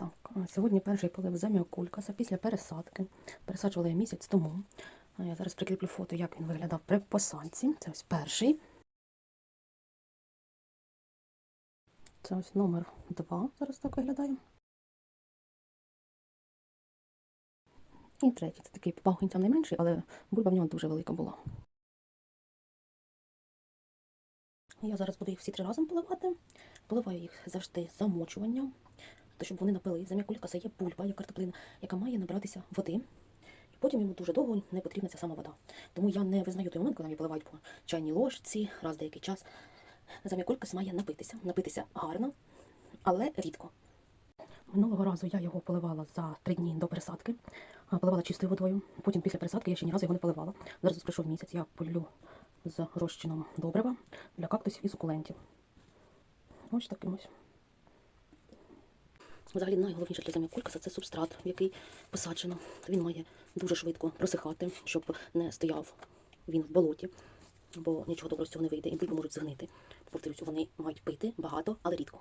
Так, сьогодні перший полив заміокулькаса після пересадки. Пересаджувала я місяць тому. Я зараз прикріплю фото, як він виглядав при посадці. Це ось перший. Це ось номер два. Зараз так виглядає. І третій. Це такий по вагонцям найменший, але бульба в нього дуже велика була. Я зараз буду їх всі три разом поливати. Поливаю їх завжди замочуванням, то щоб вони напили. Зам'якулька це є пульпа, є картоплина, яка має набратися води. Потім йому дуже довго не потрібна ця сама вода. Тому я не визнаю той момент, коли мені поливають по чайній ложці, раз деякий час. Зам'якулька має напитися, напитися гарно, але рідко. Минулого разу я його поливала за три дні до пересадки, поливала чистою водою. Потім після пересадки я ще ні разу його не поливала. Зараз пройшов місяць, я полю з розчином добрива для кактусів і сукулентів. Ось таким ось. Взагалі найголовніше для землякулька це субстрат, в який посаджено. Він має дуже швидко просихати, щоб не стояв він в болоті, бо нічого доброго з цього не вийде, і можуть згнити. Повторюсь, вони мають пити багато, але рідко.